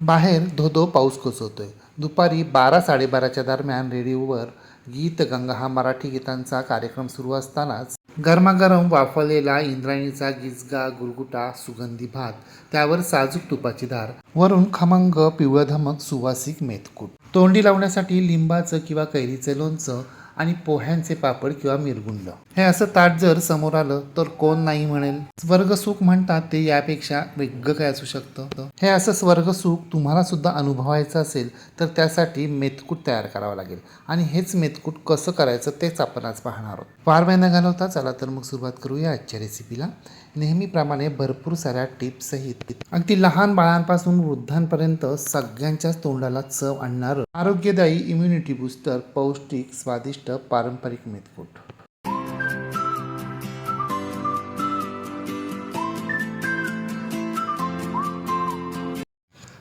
बाहेर धोधो पाऊस कोसळतोय. दुपारी बारा साडेबाराच्या दरम्यान रेडिओवर गीत गंगा हा मराठी गीतांचा कार्यक्रम सुरू असतानाच गरमागरम वाफवलेला इंद्रायणीचा गिजगा गुरगुटा सुगंधी भात त्यावर साजूक तुपाची धार वरून खमंग पिवळधमक सुवासिक मेथकूट. तोंडी लावण्यासाठी लिंबाचं किंवा कैरीचं लोणचं आणि पोह्यांचे पापड किंवा मिरगुंड. हे असं ताट जर समोर आलं तर कोण नाही म्हणेल? स्वर्गसुख म्हणतात ते यापेक्षा वेगळं काय असू शकतं? हे असं स्वर्गसुख तुम्हाला सुद्धा अनुभवायचं असेल तर त्यासाठी मेतकूट तयार करावं लागेल. आणि हेच मेतकूट कसं करायचं तेच आपण आज पाहणार आहोत. फार वेळ न घालवता चला तर मग सुरुवात करूया आजच्या रेसिपीला नेहमीप्रमाणे भरपूर साऱ्या टिप्ससहित अगदी लहान बाळांपासून वृद्धांपर्यंत सगळ्यांच्याच तोंडाला चव आणणारं आरोग्यदायी इम्युनिटी बूस्टर पौष्टिक स्वादिष्ट पारंपरिक मेतकूट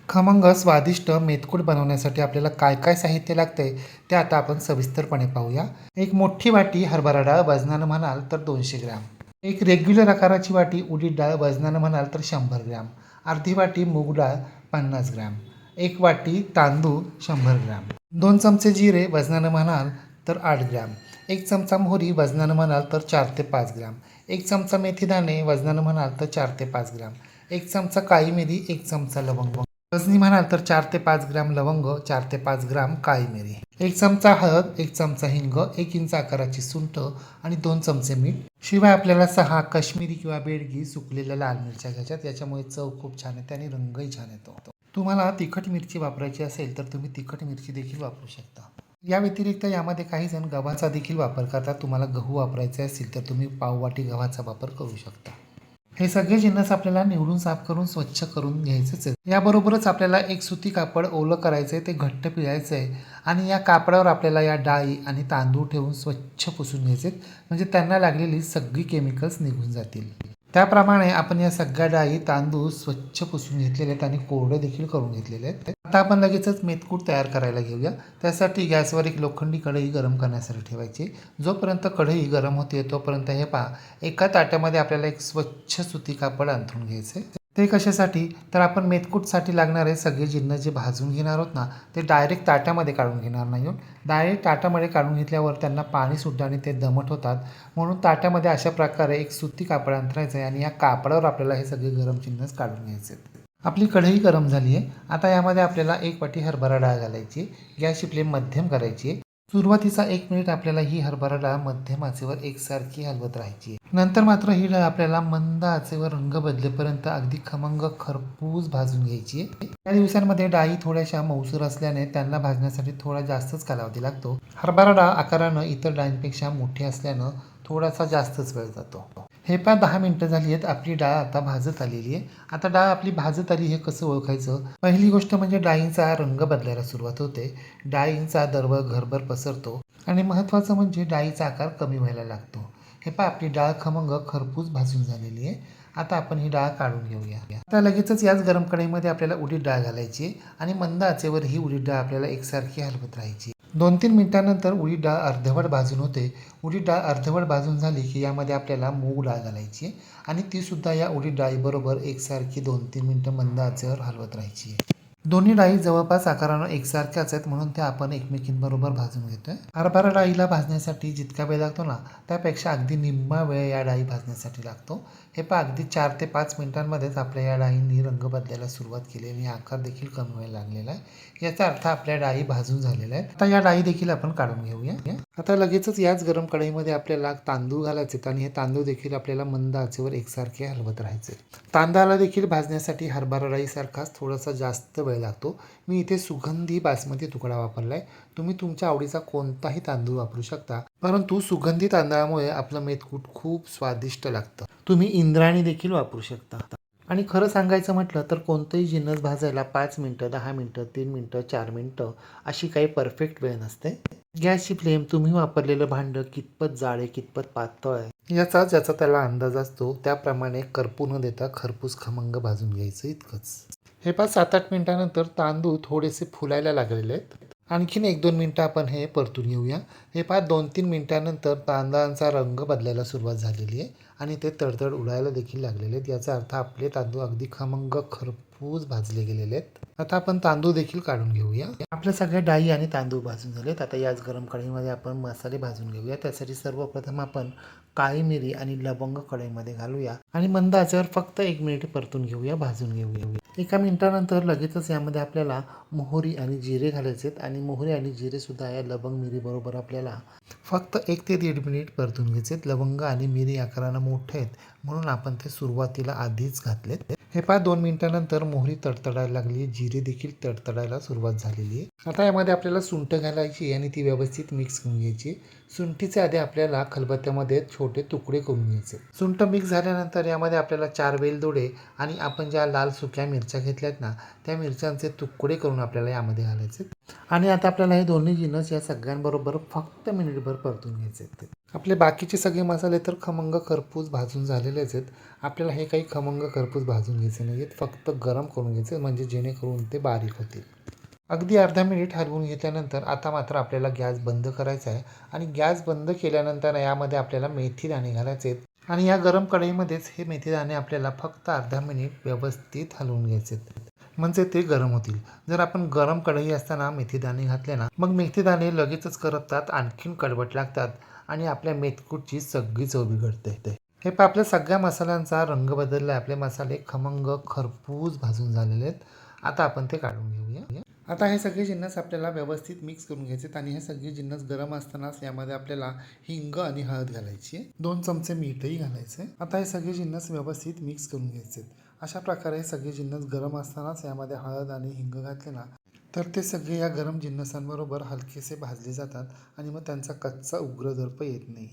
खमंग स्वादिष्ट मेथकूट बनवण्यासाठी आपल्याला काय काय साहित्य लागतंय ते आता आपण सविस्तरपणे पाहूया. एक मोठी वाटी हरभरा डाळ वजनानं म्हणाल तर दोनशे ग्रॅम. एक रेग्युलर आकाराची वाटी उडीद डाळ वजनानं म्हणाल तर शंभर ग्रॅम. अर्धी वाटी मूग डाळ पन्नास ग्रॅम. एक वाटी तांदूळ शंभर ग्रॅम. दोन चमचे जिरे वजनानं म्हणाल तर आठ ग्रॅम. एक चमचा मोहरी वजनानं म्हणाल तर चार ते पाच ग्रॅम. एक चमचा मेथी दाणे वजनानं म्हणाल तर चार ते पाच ग्रॅम. एक चमचा काळी मिरी एक चमचा लवंग. वजनी म्हणाल तर चार ते पाच ग्रॅम लवंग चार ते पाच ग्राम काळी मिरी एक चमचा हळद एक चमचा हिंग एक इंच आकाराची सुंठ आणि दोन चमचे मीठ. शिवाय आपल्याला सहा काश्मीरी किंवा बेडगी सुकलेल्या लाल मिरच्या घ्यायच्यात. याच्यामुळे चव खूप छान येते आणि रंगही छान येतो. तुम्हाला तिखट मिरची वापरायची असेल तर तुम्ही तिखट मिरची देखील वापरू शकता. या व्यतिरिक्त यामध्ये काही जण गव्हाचा देखील वापर करतात. तुम्हाला गहू वापरायचे असेल तर तुम्ही पाववाटी गव्हाचा वापर करू शकता. हे सगळे जिन्नस आपल्याला निवडून साफ करून स्वच्छ करून घ्यायचेच आहे याबरोबरच आपल्याला एक सुती कापड ओलं करायचं आहे ते घट्ट पिळायचं आहे आणि या कापडावर आपल्याला या डाळी आणि तांदूळ ठेवून स्वच्छ पुसून घ्यायचे म्हणजे त्यांना लागलेली सगळी केमिकल्स निघून जातील. त्याप्रमाणे आपण या सगळ्या डाळी तांदूळ स्वच्छ पुसून घेतलेले आहेत आणि कोरडे देखील करून घेतलेले आहेत. आता आपण लगेचच मेथकूट तयार करायला घेऊया. त्यासाठी गॅसवर एक लोखंडी कढई गरम करण्यासाठी ठेवायची. जोपर्यंत कढई गरम होते तोपर्यंत हे पहा एका ताट्यामध्ये आपल्याला एक स्वच्छ सुती कापड अंथरून घ्यायचे ते कशासाठी? तर आपण मेथकूटसाठी लागणारे सगळे जिन्न जे भाजून घेणार आहोत ना ते डायरेक्ट ताट्यामध्ये काढून घेणार नाही आहोत डायरेक्ट ताटामध्ये काढून घेतल्यावर त्यांना पाणीसुद्धा आणि ते दमट होतात. म्हणून ताट्यामध्ये अशा प्रकारे एक सुती कापड अंतरायचं आहे आणि या कापडावर आपल्याला हे सगळे गरम चिन्हच काढून घ्यायचे आहेत. आपली कढई गरम झाली आहे. आता यामध्ये आपल्याला एक वाटी हरभरा डाळ घालायची गॅसची फ्लेम मध्यम करायची आहे. सुरुवातीचा एक मिनिट आपल्याला ही हरभरा डाळ मध्यम आचेवर एकसारखी हलवत राहायची नंतर मात्र ही डाळ आपल्याला मंद आचेवर रंग बदलेपर्यंत अगदी खमंग खरपूस भाजून घ्यायची या दिवसांमध्ये डाळी थोड्याशा मऊसूर असल्याने त्यांना भाजण्यासाठी थोडा जास्तच कालावधी लागतो. हरभरा डाळ आकारानं इतर डाळींपेक्षा मोठी असल्यानं थोडासा जास्तच वेळ जातो. हे पहा दहा मिनटं झाली आहेत. आपली डाळ आता भाजत आलेली आहे. आता डाळ आपली भाजत आली हे कसं ओळखायचं? पहिली गोष्ट म्हणजे डाळींचा रंग बदलायला सुरुवात होते. डाळींचा दर्व घरभर पसरतो आणि महत्त्वाचं म्हणजे डाळीचा आकार कमी व्हायला लागतो. हे पहा आपली डाळ खमंग खरपूस भाजून झालेली आहे. आता आपण ही डाळ काढून घेऊया. आता लगेचच याच गरम कढईमध्ये आपल्याला उडीद डाळ घालायची आणि मंद आचेवर ही उडीद डाळ आपल्याला एकसारखी हलवत राहायची दोन तीन मिनटानंतर उडीद डाळ अर्धवट भाजून होते. उडीद डाळ अर्धवट भाजून झाली की यामध्ये आपल्याला मूग डाळ घालायची आहे आणि तीसुद्धा या उडीद डाळीबरोबर एकसारखी दोन तीन मिनटं मंद आचेवर हलवत राहायची आहे. दोन्ही डाळी जवळपास आकारानं एकसारख्याच आहेत म्हणून त्या आपण एकमेकींबरोबर भाजून घेतोय. हरभरा डाळीला भाजण्यासाठी जितका वेळ लागतो ना त्यापेक्षा अगदी निम्मा वेळ या डाळी भाजण्यासाठी लागतो. हे पहा अगदी चार ते पाच मिनिटांमध्येच आपल्या या डाळींनी रंग बदलायला सुरुवात केली आणि आकार देखील कमी व्हायला लागलेला आहे. याचा अर्थ आपल्या डाळी भाजून झालेल्या आहेत. आता या डाळी देखील आपण काढून घेऊया. आता लगेचच याच गरम कढईमध्ये आपल्याला तांदूळ घालायचे आहेत आणि हे तांदूळ देखील आपल्याला मंद आचेवर एकसारखे हलवत राहायचे तांदळाला देखील भाजण्यासाठी हरभरा डाळीसारखाच थोडासा जास्त वेळ लागतो. मी इथे सुगंधी बासमती तुकडा वापरला आहे तुम्ही तुमच्या आवडीचा कोणताही तांदूळ वापरू शकता. परंतु सुगंधी तांदळामुळे आपलं मेथकूट खूप स्वादिष्ट लागतं. तुम्ही इंद्राणी देखील वापरू शकता. आणि खरं सांगायचं म्हटलं तर कोणतंही जिन्नस भाजायला पाच मिनटं दहा मिनटं तीन मिनटं चार मिनटं अशी काही परफेक्ट वेळ नसते. गॅसची फ्लेम तुम्ही वापरलेलं भांडं कितपत जाळे कितपत पातळ आहे याचा ज्याचा त्याला अंदाज असतो त्याप्रमाणे करपू न देता खरपूस खमंग भाजून घ्यायचं इतकंच. हे पाच सात आठ मिनटानंतर तांदूळ थोडेसे फुलायला लागलेले आहेत. आणखीन एक दोन मिनटं आपण हे परतून घेऊया. हे पाच दोन तीन मिनटानंतर तांदळांचा रंग बदलायला सुरुवात झालेली आहे आणि ते तडतड उडायला देखील लागलेले आहेत. याचा अर्थ आपले तांदूळ अगदी खमंग खरपूस खरपूस भाजले गेलेले आहेत. आता आपण तांदूळ देखील काढून घेऊया. आपल्या सगळ्या डाळी आणि तांदूळ भाजून झालेत. आता याच गरम कढईमध्ये आपण मसाले भाजून घेऊया. त्यासाठी सर्वप्रथम आपण काळी मिरी आणि लवंग कढईमध्ये घालूया आणि मंद आचेवर फक्त एक मिनिट परतून घेऊया भाजून घेऊया. एका मिनटानंतर लगेचच यामध्ये आपल्याला मोहरी आणि जिरे घालायचे आहेत. आणि मोहरी आणि जिरे सुद्धा या लवंग मिरी बरोबर आपल्याला फक्त एक ते दीड मिनिट परतून घ्यायचे आहेत. लवंग आणि मिरी आकारानं मोठे आहेत. म्हणून आपण ते सुरुवातीला आधीच घातलेत. हे पहा दोन मिनिटानंतर मोहरी तडतडायला लागली जिरे देखील तडतडायला सुरुवात झालेली आहे. आता यामध्ये आपल्याला सुंठ घालायची आणि ती व्यवस्थित मिक्स करून घ्यायची सुंठीचे आधी आपल्याला खलबत्त्यामध्ये छोटे तुकडे करून घ्यायचे सुंठ मिक्स झाल्यानंतर यामध्ये आपल्याला चार वेलदोडे आणि आपण ज्या लाल सुक्या मिरच्या घेतल्यात ना त्या मिरच्यांचे तुकडे करून आपल्याला यामध्ये घालायचे आणि आता आपल्याला हे दोन्ही जिनस या सगळ्यांबरोबर फक्त मिनिटभर परतून घ्यायचे आहेत. आपले बाकीचे सगळे मसाले तर खमंग खरपूस भाजून झालेलेच आहेत. आपल्याला हे काही खमंग खरपूस भाजून घ्यायचे नाही आहेत. फक्त गरम करून घ्यायचे म्हणजे जेणेकरून ते बारीक होतील. अगदी अर्धा मिनिट हलवून घेतल्यानंतर आता मात्र आपल्याला गॅस बंद करायचा आहे आणि गॅस बंद केल्यानंतर यामध्ये आपल्याला मेथी दाणे घालायचे आहेत. आणि या गरम कढईमध्येच हे मेथी दाणे आपल्याला फक्त अर्धा मिनिट व्यवस्थित हलवून घ्यायचे आहेत. म्हणजे ते गरम होतील. जर आपण गरम कढई असताना मेथीदाणे घातले ना मग मेथीदाणे लगेचच करपतात आणखीन कडवट लागतात. आणि आपल्या मेथकूटची सगळी चव बिघडते ते हे पण आपल्या सगळ्या मसाल्यांचा रंग बदलला आपले मसाले खमंग खरपूस भाजून झालेले आहेत. आता आपण ते काढून घेऊया. आता हे सगळे जिन्नस आपल्याला व्यवस्थित मिक्स करून घ्यायचे आहेत आणि हे सगळे जिन्नस गरम असतानाच यामध्ये आपल्याला हिंग आणि हळद घालायची आहे. दोन चमचे मीठही घालायचे आता हे सगळे जिन्नस व्यवस्थित मिक्स करून घ्यायचे आहेत. अशा प्रकारे हे सगळे जिन्नस गरम असतानाच यामध्ये हळद आणि हिंग घातले ना तर ते सगळे या गरम जिन्नसांबरोबर हलकेसे भाजले जातात आणि मग त्यांचा कच्चा उग्र दर्प येत नाही.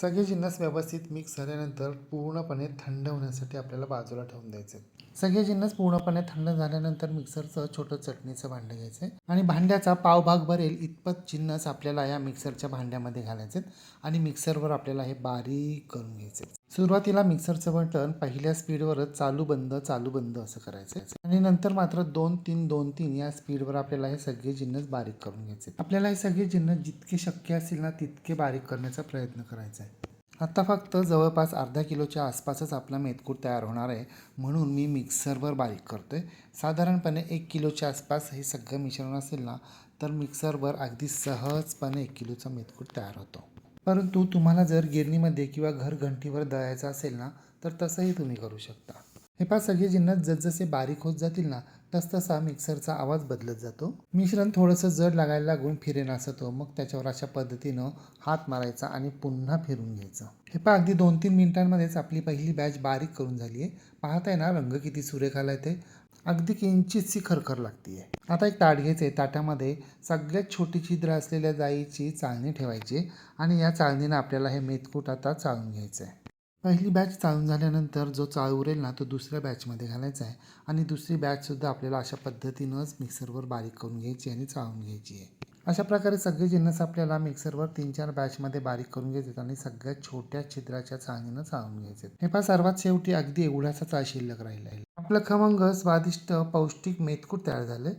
सगळे जिन्नस व्यवस्थित मिक्स झाल्यानंतर पूर्णपणे थंड होण्यासाठी आपल्याला बाजूला ठेवून द्यायचे. सगळे जिन्नस पूर्णपणे थंड झाल्यानंतर मिक्सरचं छोटं चटणीचं भांडं घ्यायचं आहे. आणि भांड्याचा पावभाग भरेल इतपत जिन्नस आपल्याला या मिक्सरच्या भांड्यामध्ये घालायचे आणि मिक्सरवर आपल्याला हे बारीक करून घ्यायचे सुरुवातीला मिक्सरचं बटन पहिल्या स्पीडवरच चालू बंद चालू बंद असं करायचं आणि नंतर मात्र दोन तीन दोन तीन या स्पीडवर आपल्याला हे सगळे जिन्नस बारीक करून घ्यायचे आपल्याला हे सगळे जिन्नस जितके शक्य असतील ना तितके बारीक करण्याचा प्रयत्न करायचा आहे. आत्ता फक्त जवळपास अर्धा किलोच्या आसपासच आपला मेथकूट तयार होणार आहे. म्हणून मी मिक्सरवर बारीक करतो आहे साधारणपणे एक किलोच्या आसपास हे सगळं मिश्रण असेल ना तर मिक्सरवर अगदी सहजपणे एक किलोचा मेथकूट तयार होतो. परंतु तुम्हाला जर गिरणीमध्ये किंवा घर घंटीवर दळायचं असेल ना तर तसंही तुम्ही करू शकता. हे पहा सगळे जिन्नस जसजसे बारीक होत जातील ना तसतसा मिक्सरचा आवाज बदलत जातो. मिश्रण थोडंसं जड लागायला लागून फिरेन असतो मग त्याच्यावर अशा पद्धतीनं हात मारायचा आणि पुन्हा फिरून घ्यायचं. हे पहा अगदी दोन तीन मिनिटांमध्येच आपली पहिली बॅच बारीक करून झाली आहे. पाहताय ना रंग किती सुरेख आलाय ते अगदी किंचितशी खरखर लागते आहे आता एक ताट घ्यायचं आहे ताटामध्ये सगळ्यात छोटी छिद्र असलेल्या जाईची चाळणी ठेवायची आणि या चाळणीनं आपल्याला हे मेथकूट आता चाळून घ्यायचं आहे पहिली बॅच चालून झाल्यानंतर जो चाळू उरेल ना तो दुसऱ्या बॅचमध्ये घालायचा आहे. आणि दुसरी बॅचसुद्धा आपल्याला अशा पद्धतीनंच मिक्सरवर बारीक करून घ्यायची आणि चाळून घ्यायची आहे. अशा प्रकारे सगळे जिन्नस आपल्याला मिक्सरवर तीन चार बॅचमध्ये बारीक करून घ्यायचे आणि सगळ्यात छोट्या छिद्राच्या चाळणीनं चाळून घ्यायचे. हे पहा सर्वात शेवटी अगदी एवढ्याचा चाळ शिल्लक राहिला आहे. आपलं खमंग स्वादिष्ट पौष्टिक मेथकूट तयार झाले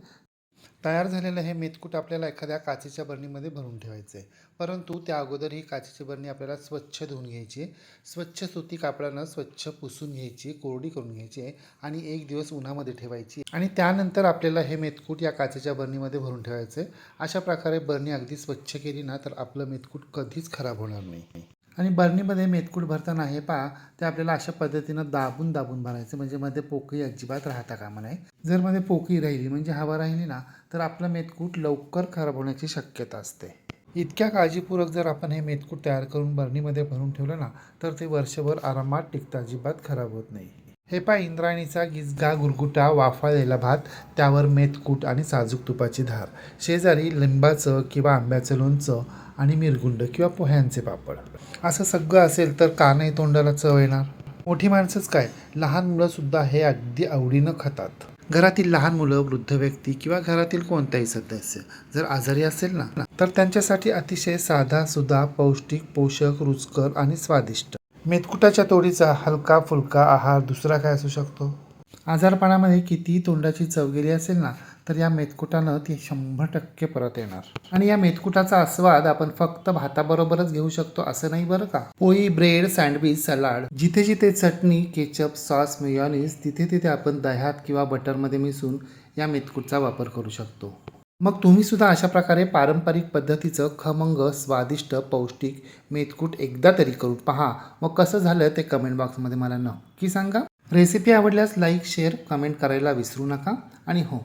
तयार झालेलं हे मेथकूट आपल्याला एखाद्या काचेच्या बरणीमध्ये भरून ठेवायचं आहे परंतु त्या अगोदर ही काचेची बरणी आपल्याला स्वच्छ धुवून घ्यायची. आहे स्वच्छ सुती कापडानं स्वच्छ पुसून घ्यायची कोरडी करून घ्यायची आहे आणि एक दिवस उन्हामध्ये ठेवायची. आणि त्यानंतर आपल्याला हे मेथकूट या काचेच्या बरणीमध्ये भरून ठेवायचं आहे अशा प्रकारे बरणी अगदी स्वच्छ केली ना तर आपलं मेथकूट कधीच खराब होणार नाही. आणि बरणीमध्ये मेतकूट भरताना हे पहा ते आपल्याला अशा पद्धतीनं दाबून दाबून भरायचं म्हणजे मध्ये पोकळी अजिबात राहता कामा नये. जर मध्ये पोकळी राहिली म्हणजे हवा राहिली ना तर आपलं मेतकूट लवकर खराब होण्याची शक्यता असते. इतक्या काळजीपूर्वक जर आपण हे मेतकूट तयार करून बरणीमध्ये भरून ठेवलं ना तर ते वर्षभर आरामात टिकतं अजिबात खराब होत नाही. हे पा इंद्राणीचा गिजगा गुरगुटा वाफाळलेला भात त्यावर मेतकूट आणि साजूक तुपाची धार. शेजारी लिंबाचं किंवा आंब्याचं लोणचं आणि मिरगुंड किंवा पोह्यांचे पापड. असं सगळं असेल तर का नाही तोंडाला चव येणार? मोठी माणसंच काय? लहान मुलंसुद्धा हे अगदी आवडीनं खातात. घरातील लहान मुलं वृद्ध व्यक्ती किंवा घरातील कोणताही सदस्य जर आजारी असेल ना तर त्यांच्यासाठी अतिशय साधा सुधा पौष्टिक पोषक रुचकर आणि स्वादिष्ट. मेतकुटाच्या तोडीचा हलका फुलका आहार दुसरा काय असू शकतो? आजारपणामध्ये कितीही तोंडाची चव गेली असेल ना तर या मेतकुटानं ती शंभर टक्के परत येणार. आणि या मेतकुटाचा आस्वाद आपण फक्त भाताबरोबरच घेऊ शकतो असं नाही बरं का? पोळी ब्रेड सँडविच सलाड जिथे जिथे चटणी केचप सॉस मेयोनीज तिथे तिथे आपण दह्यात किंवा बटरमध्ये मिसळून या मेतकूटचा वापर करू शकतो. मग तुम्ही सुद्धा अशा प्रकारे पारंपरिक पद्धतीचं खमंग स्वादिष्ट पौष्टिक मेतकूट एकदा तरी करून पहा. मग कसं झालं ते कमेंट बॉक्समध्ये मला नक्की सांगा. रेसिपी आवडल्यास लाईक शेअर कमेंट करायला विसरू नका. आणि हो